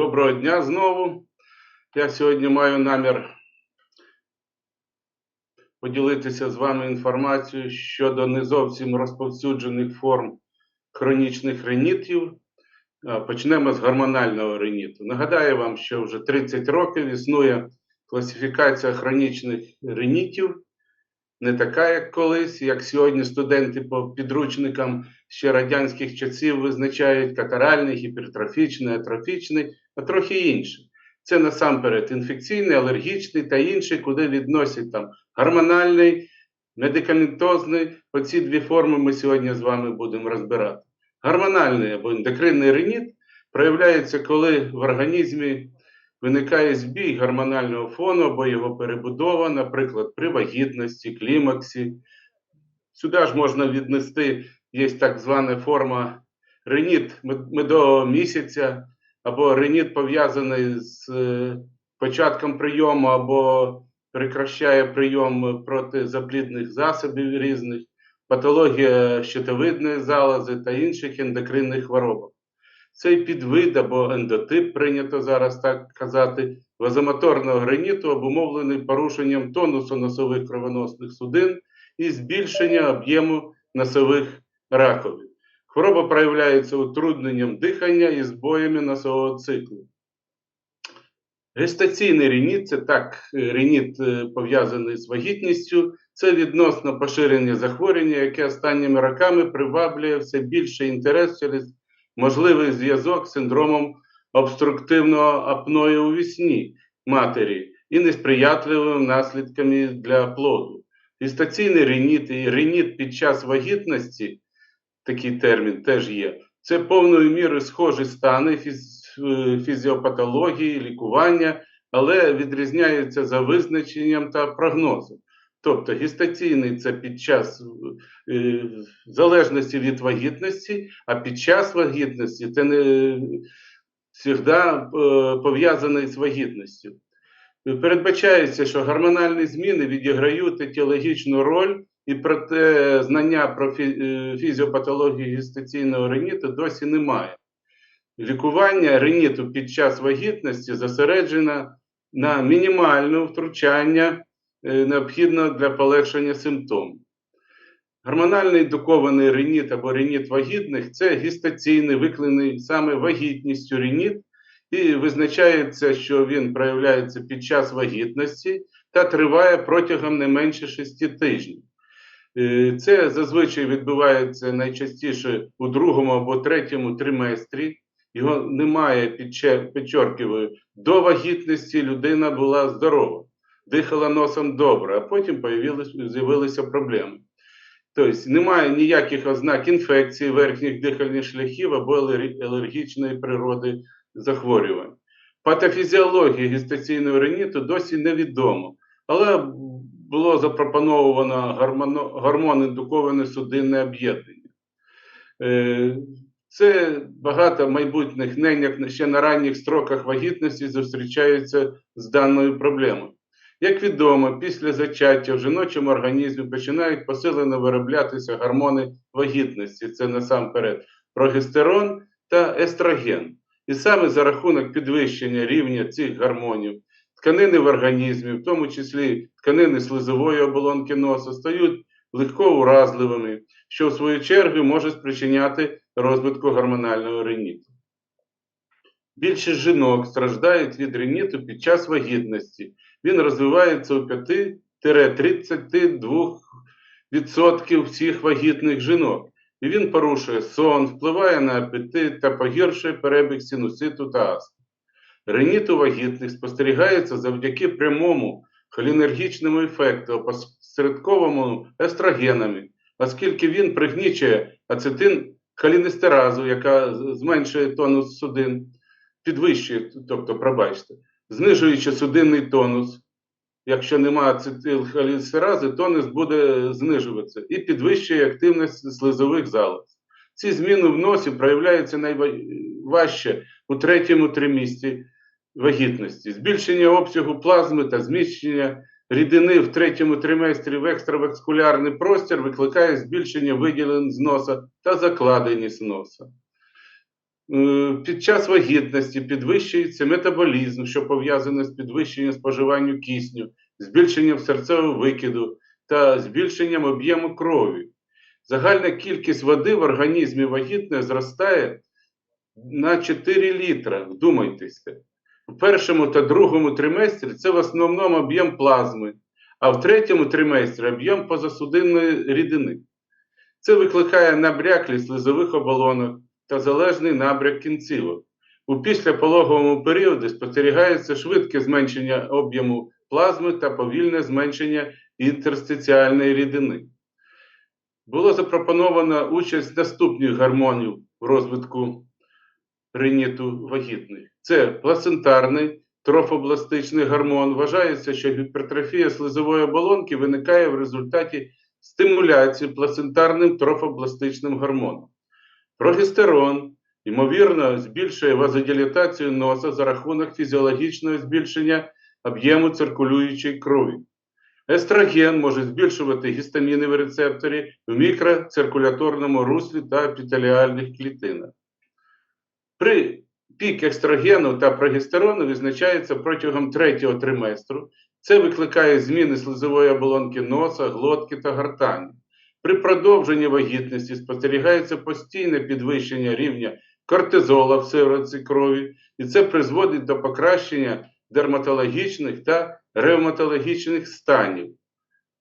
Доброго дня знову. Я сьогодні маю намір поділитися з вами інформацією щодо не зовсім розповсюджених форм хронічних ринітів. Почнемо з гормонального риніту. Нагадаю вам, що вже 30 років існує класифікація хронічних ринітів, не така, як колись, як сьогодні студенти по підручникам ще радянських часів визначають катаральний, гіпертрофічний, атрофічний, а трохи інший. Це насамперед інфекційний, алергічний та інший, куди відносять там гормональний, медикаментозний. Оці дві форми ми сьогодні з вами будемо розбирати. Гормональний або ендокринний реніт проявляється, коли в організмі виникає збій гормонального фону або його перебудова, наприклад, при вагітності, клімаксі. Сюди ж можна віднести, є так звана форма реніт медового місяця, або реніт пов'язаний з е, початком прийому, або прекращає прийом протизаплідних засобів різних, патологія щитовидної залози та інших ендокринних хвороб. Цей підвид або ендотип, прийнято зараз так казати, вазомоторного граніту обумовлений порушенням тонусу носових кровоносних судин і збільшення об'єму носових раковин. Хвороба проявляється утрудненням дихання і збоями носового циклу. Гестаційний реніт це так, реніт е, пов'язаний з вагітністю, це відносно поширення захворювання, яке останніми роками приваблює все більше інтерес через можливий зв'язок з синдромом обструктивного апної у вісні матері і несприятливими наслідками для плоду. Гестаційний реніт і реніт під час вагітності, такий термін теж є, це повною мірою схожі стани фізіопатології, лікування, але відрізняються за визначенням та прогнозом. Тобто гестаційний це під час е, залежності від вагітності, а під час вагітності це не завжди е, пов'язаний з вагітністю. Передбачається, що гормональні зміни відіграють етіологічну роль, і проте знання про фі- е, фізіопатологію гестаційного реніту досі немає. Лікування реніту під час вагітності зосереджено на мінімальне втручання е, необхідно для полегшення симптомів. Гормональний індукований реніт або реніт вагітних це гестаційний, викликаний саме вагітністю реніт, і визначається, що він проявляється під час вагітності та триває протягом не менше 6 тижнів. Е, Це зазвичай відбувається найчастіше у другому або третьому триместрі. Його немає підче- підчеркиваю, до вагітності людина була здорова, дихала носом добре, а потім з'явилися проблеми. Тобто немає ніяких ознак інфекції верхніх дихальних шляхів або алер- алергічної природи захворювань. Патофізіологія гестаційного реніту досі невідомо, але було запропоновано гормоно- гормон-індуковане судинне об'єднання. Е, Це багато майбутніх неньок ще на ранніх строках вагітності зустрічаються з даною проблемою. Як відомо, після зачаття в жіночому організмі починають посилено вироблятися гормони вагітності. Це насамперед прогестерон та естроген. І саме за рахунок підвищення рівня цих гормонів тканини в організмі, в тому числі тканини слизової оболонки носа, стають легко уразливими, що в свою чергу може спричиняти розвитку гормонального реніту. Більшість жінок страждають від реніту під час вагітності. Він розвивається у 5-32% всіх вагітних жінок. І він порушує сон, впливає на апетит та погіршує перебіг синуситу та астми. Реніт у вагітних спостерігається завдяки прямому холінергічному ефекту, опосередкованому естрогенами, оскільки він пригнічує ацетин холінестеразу, яка зменшує тонус судин, підвищує, тобто, пробачте, знижуючи судинний тонус. Якщо немає ацетилхолінестерази, тонус буде знижуватися і підвищує активність слизових залоз. Ці зміни в носі проявляються найважче у третьому тримісті вагітності. Збільшення обсягу плазми та зміщення рідини в третьому триместрі в екстраваскулярний простір викликає збільшення виділень з носа та закладеність носа. Під час вагітності підвищується метаболізм, що пов'язане з підвищенням споживання кисню, збільшенням серцевого викиду та збільшенням об'єму крові. Загальна кількість води в організмі вагітної зростає на 4 літра. Вдумайтеся. В першому та другому триместрі це в основному об'єм плазми, а в третьому триместрі об'єм позасудинної рідини. Це викликає набряклість слизових оболонок та залежний набряк кінцівок. У післяпологовому періоді спостерігається швидке зменшення об'єму плазми та повільне зменшення інтерстиціальної рідини. Було запропоновано участь наступних гормонів в розвитку риніту вагітних. Це плацентарний трофобластичний гормон. Вважається, що гіпертрофія слизової оболонки виникає в результаті стимуляції плацентарним трофобластичним гормоном. Прогестерон, ймовірно, збільшує вазодилатацію носа за рахунок фізіологічного збільшення об'єму циркулюючої крові. Естроген може збільшувати гістамінові рецептори в мікроциркуляторному руслі та епітеліальних клітинах. При пік естрогену та прогестерону визначається протягом третього триместру. Це викликає зміни слизової оболонки носа, глотки та гортані. При продовженні вагітності спостерігається постійне підвищення рівня кортизола в сиворотці крові, і це призводить до покращення дерматологічних та ревматологічних станів.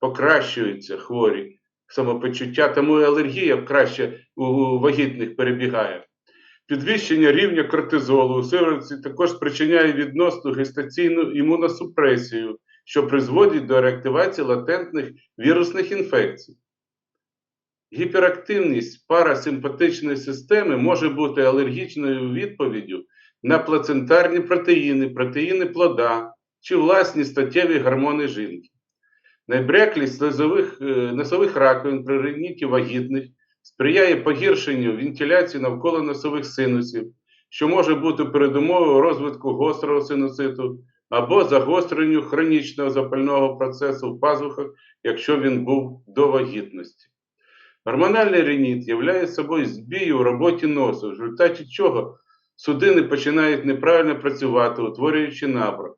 Покращуються хворі самопочуття, тому і алергія краще у вагітних перебігає. Підвищення рівня кортизолу у сиворотці також спричиняє відносну гестаційну імуносупресію, що призводить до реактивації латентних вірусних інфекцій. Гіперактивність парасимпатичної системи може бути алергічною відповіддю на плацентарні протеїни, протеїни плода чи власні статтєві гормони жінки. Найбряклість слизових, е, носових раковин при реніті вагітних сприяє погіршенню вентиляції навколо носових синусів, що може бути передумовою розвитку гострого синуситу або загостренню хронічного запального процесу в пазухах, якщо він був до вагітності. Гормональний реніт являє собою збій у роботі носу, в результаті чого судини починають неправильно працювати, утворюючи набряк.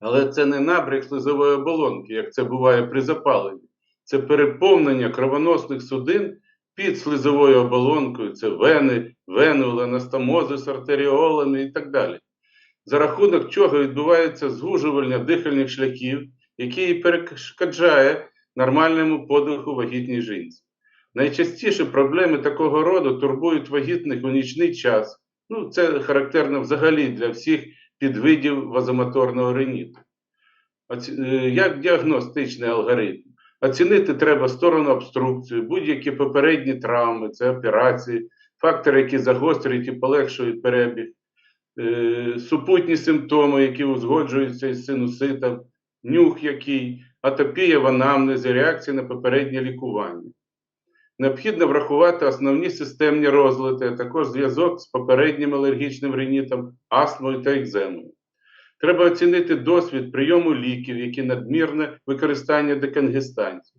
Але це не набряк слизової оболонки, як це буває при запаленні. Це переповнення кровоносних судин під слизовою оболонкою, це вени, венули, анастомози з артеріолами і так далі. За рахунок чого відбувається звужувальня дихальних шляхів, який і перешкоджає нормальному подиху вагітній жінці. Найчастіше проблеми такого роду турбують вагітних у нічний час. Ну, Це характерно взагалі для всіх підвидів вазомоторного реніту. Як діагностичний алгоритм? Оцінити треба сторону обструкції, будь-які попередні травми, це операції, фактори, які загострюють і полегшують перебіг, е, супутні симптоми, які узгоджуються із синуситом, нюх який, атопія в анамнезі, реакції на попереднє лікування. Необхідно врахувати основні системні розлади, а також зв'язок з попереднім алергічним ринітом, астмою та екземою. Треба оцінити досвід прийому ліків, які надмірне використання деконгестантів.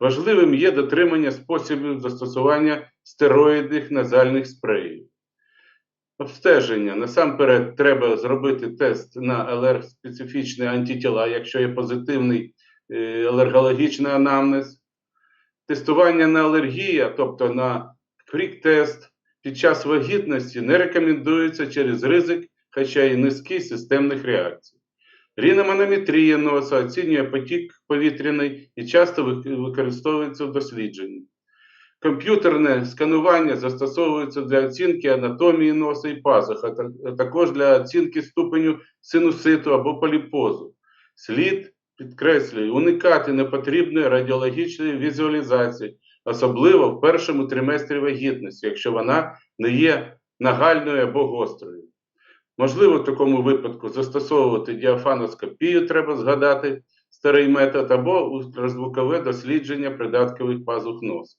Важливим є дотримання способів застосування стероїдних назальних спреїв. Обстеження. Насамперед, треба зробити тест на алерг-специфічні антитіла, якщо є позитивний алергологічний анамнез. Тестування на алергію, тобто на крік-тест під час вагітності не рекомендується через ризик хоча й низький системних реакцій. Ріноманометрія носа оцінює потік повітряний і часто використовується в дослідженні. Комп'ютерне сканування застосовується для оцінки анатомії носа і пазух, а також для оцінки ступеню синуситу або поліпозу. Слід, підкреслюю, уникати непотрібної радіологічної візуалізації, особливо в першому триместрі вагітності, якщо вона не є нагальною або гострою. Можливо, в такому випадку застосовувати діафаноскопію, треба згадати старий метод, або ультразвукове дослідження придаткових пазух носу.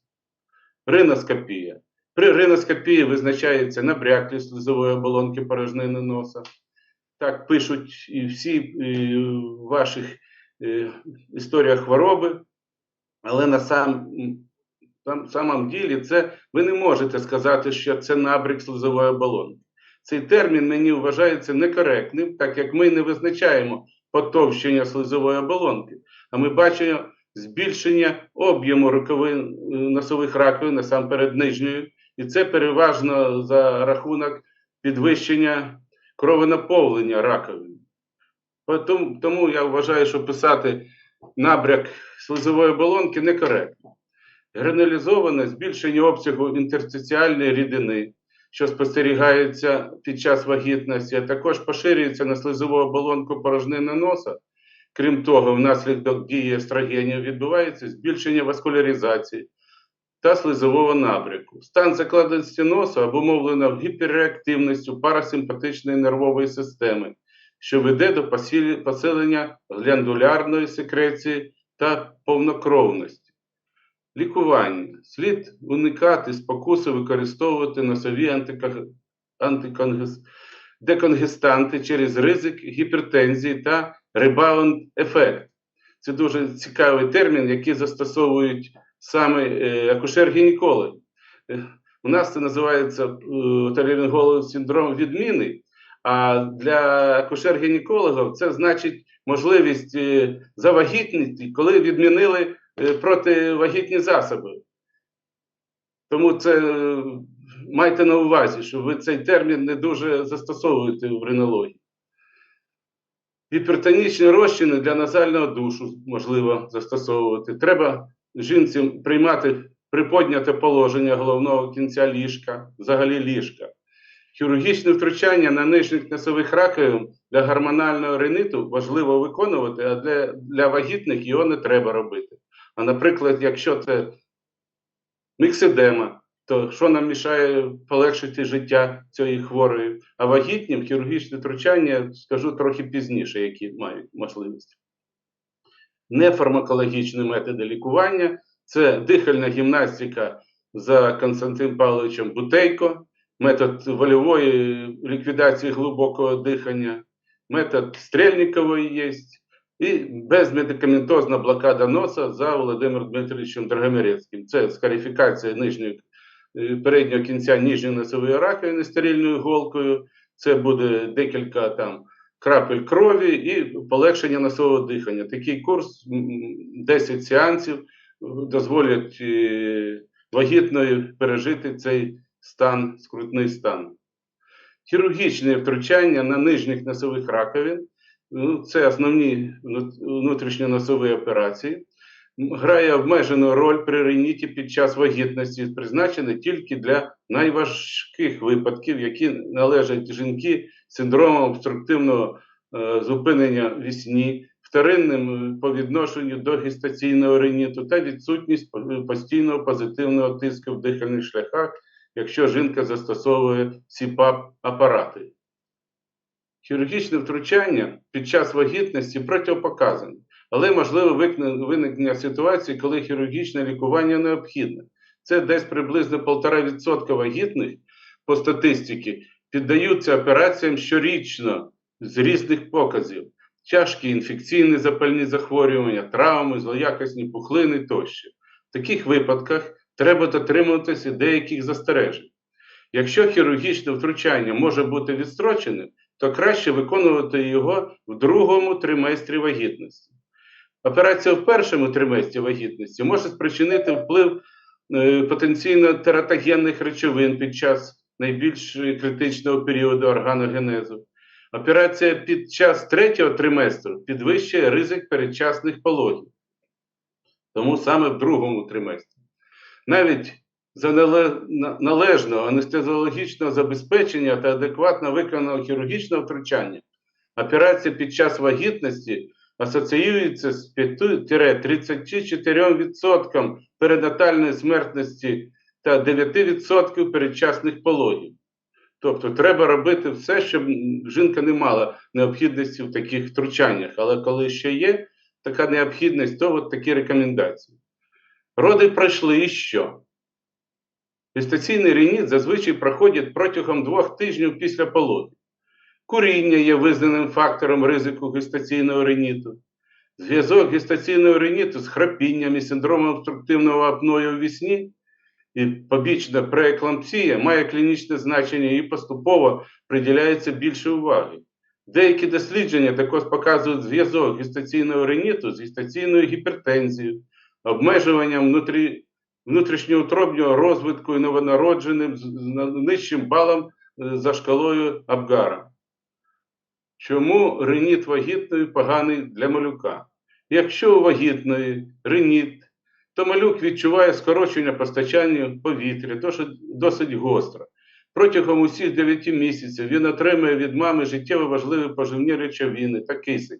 Риноскопія. При риноскопії визначається набряклість слизової оболонки порожнини носа. Так пишуть і всі і ваших і, історіях хвороби, але на сам там, самом ділі це ви не можете сказати, що це набряк слизової оболонки. Цей термін мені вважається некоректним, так як ми не визначаємо потовщення слизової оболонки, а ми бачимо збільшення об'єму роковин е, носових раковин, насамперед нижньої, і це переважно за рахунок підвищення кровонаповлення раковин. Тому, тому я вважаю, що писати набряк слизової оболонки некоректно. Гранулізоване збільшення обсягу інтерстиціальної рідини, що спостерігається під час вагітності, а також поширюється на слизову оболонку порожнини носа. Крім того, внаслідок дії естрогенів відбувається збільшення васкуляризації та слизового набряку. Стан закладеності носу обумовлено гіперреактивністю парасимпатичної нервової системи, що веде до посилення гляндрулярної секреції та повнокровності. Лікування. Слід уникати спокуси використовувати носові деконгестанти через ризик гіпертензії та ребаунд ефект. Це дуже цікавий термін, який застосовують саме е, акушер-гінекологи. Е, у нас це називається е, синдром відміни, а для акушер-гінекологів це значить можливість е, завагітніти, коли відмінили е, противагітні засоби. Тому це е, майте на увазі, що ви цей термін не дуже застосовуєте в ринології. Гіпертонічні розчини для назального душу можливо застосовувати. Треба жінці приймати приподняте положення головного кінця ліжка, взагалі ліжка. Хірургічне втручання на нижніх носових раковин для гормонального риниту важливо виконувати, а для, для вагітних його не треба робити. А наприклад, якщо це міксидема, то що нам мішає полегшити життя цієї хворої? А вагітнім хірургічне втручання скажу трохи пізніше, які мають можливість. Нефармакологічні методи лікування це дихальна гімнастика за Константин Павловичем Бутейко, метод вольової ліквідації глибокого дихання, метод Стрельникової є, і безмедикаментозна блокада носа за Володимиром Дмитровичем Драгомирецьким. Це скарифікація нижньої Е, переднього кінця нижньої носової раковини стерильною голкою. Це буде декілька там крапель крові і полегшення носового дихання. Такий курс 10 сеансів дозволять е, вагітною пережити цей стан, скрутний стан. Хірургічне втручання на нижніх носових раковин ну, це основні внутрішньоносові операції грає обмежену роль при реніті під час вагітності, призначений тільки для найважких випадків, які належать жінки з синдромом обструктивного е, зупинення вісні, вторинним по відношенню до гестаційного реніту та відсутність постійного позитивного тиску в дихальних шляхах, якщо жінка застосовує СІПАП апарати. Хірургічне втручання під час вагітності протипоказане але можливо виникнення ситуації, коли хірургічне лікування необхідне. Це десь приблизно 1,5% вагітних по статистиці піддаються операціям щорічно з різних показів. Тяжкі інфекційні запальні захворювання, травми, злоякісні пухлини тощо. В таких випадках треба дотримуватися деяких застережень. Якщо хірургічне втручання може бути відстроченим, то краще виконувати його в другому триместрі вагітності. Операція в першому триместрі вагітності може спричинити вплив е, потенційно тератогенних речовин під час найбільш критичного періоду органогенезу. Операція під час третього триместру підвищує ризик передчасних пологів. Тому саме в другому триместрі. Навіть за належного анестезіологічного забезпечення та адекватно виконаного хірургічного втручання операція під час вагітності асоціюється з 5-34% перинатальної смертності та 9% передчасних пологів. Тобто треба робити все, щоб жінка не мала необхідності в таких втручаннях. Але коли ще є така необхідність, то от такі рекомендації. Роди пройшли і що? Гестаційний реніт зазвичай проходить протягом двох тижнів після пологів. Куріння є визнаним фактором ризику гестаційного реніту. Зв'язок гестаційного риніту з храпінням і синдромом обструктивного апною у вісні і побічна прееклампсія має клінічне значення і поступово приділяється більше уваги. Деякі дослідження також показують зв'язок гестаційного риніту з гестаційною гіпертензією, обмежуванням внутрі, внутрішньоутробного розвитку і новонародженим з нижчим балом е, за шкалою Абгара. Чому реніт вагітної поганий для малюка? Якщо у вагітної реніт, то малюк відчуває скорочення постачання повітря, досить, досить гостро. Протягом усіх 9 місяців він отримує від мами життєво важливі поживні речовини та кисень.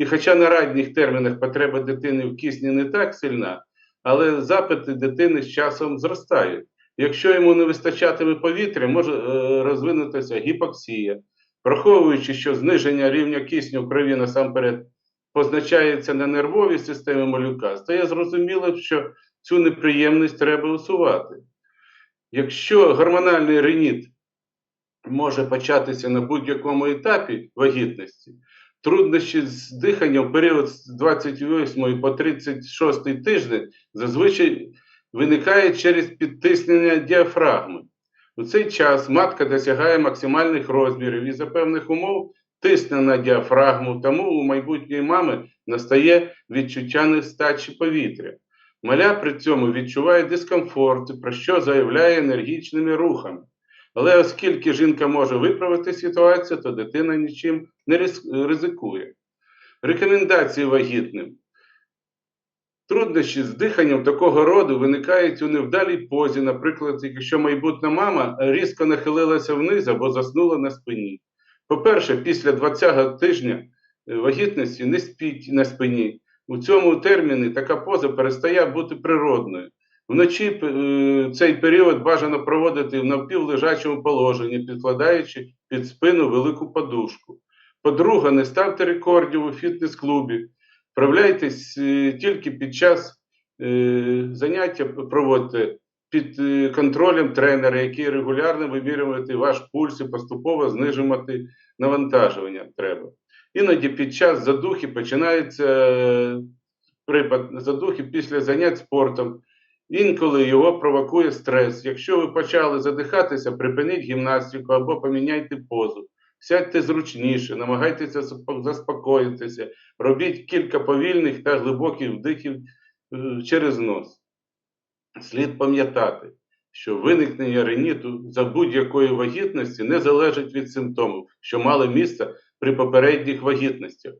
І хоча на ранніх термінах потреба дитини в кисні не так сильна, але запити дитини з часом зростають. Якщо йому не вистачатиме повітря, може е, розвинутися гіпоксія, враховуючи, що зниження рівня кисню в крові насамперед позначається на нервовій системі малюка, стає зрозуміло, що цю неприємність треба усувати. Якщо гормональний реніт може початися на будь-якому етапі вагітності, труднощі з диханням в період з 28 по 36 тиждень зазвичай виникають через підтиснення діафрагми. У цей час матка досягає максимальних розмірів і за певних умов тисне на діафрагму, тому у майбутньої мами настає відчуття нестачі повітря. Маля при цьому відчуває дискомфорт, про що заявляє енергічними рухами. Але оскільки жінка може виправити ситуацію, то дитина нічим не ризикує. Рекомендації вагітним. Труднощі з диханням такого роду виникають у невдалій позі, наприклад, якщо майбутня мама різко нахилилася вниз або заснула на спині. По-перше, після 20-го тижня е, вагітності не спіть на спині. У цьому терміні така поза перестає бути природною. Вночі е, цей період бажано проводити в навпівлежачому положенні, підкладаючи під спину велику подушку. По-друге, не ставте рекордів у фітнес-клубі. Вправляйтесь е, тільки під час е, заняття проводьте під контролем тренера, який регулярно вимірювати ваш пульс і поступово знижувати навантажування треба. Іноді під час задухи починається припад задухи після занять спортом. Інколи його провокує стрес. Якщо ви почали задихатися, припиніть гімнастику або поміняйте позу. Сядьте зручніше, намагайтеся заспокоїтися, робіть кілька повільних та глибоких вдихів е, через нос. Слід пам'ятати, що виникнення реніту за будь-якої вагітності не залежить від симптомів, що мали місце при попередніх вагітностях.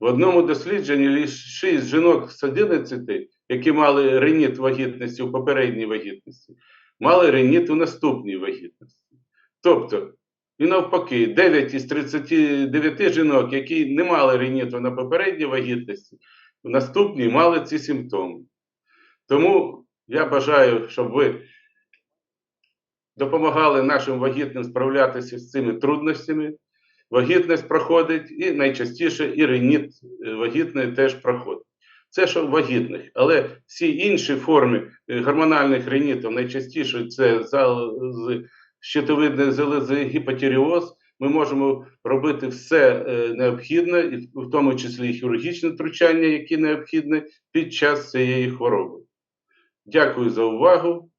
В одному дослідженні лише 6 жінок з 11, які мали реніт вагітності у попередній вагітності, мали реніт у наступній вагітності. Тобто, і навпаки, 9 із 39 жінок, які не мали реніту на попередній вагітності, в наступній мали ці симптоми. Тому я бажаю, щоб ви допомагали нашим вагітним справлятися з цими трудностями. Вагітність проходить, і найчастіше і реніт е, вагітної теж проходить. Це що вагітних, але всі інші форми е, гормональних ренітів, найчастіше це залози, щитовидної залози, гіпотіріоз. Ми можемо робити все е, необхідне, в тому числі і хірургічне втручання, які необхідне під час цієї хвороби. Дякую за увагу.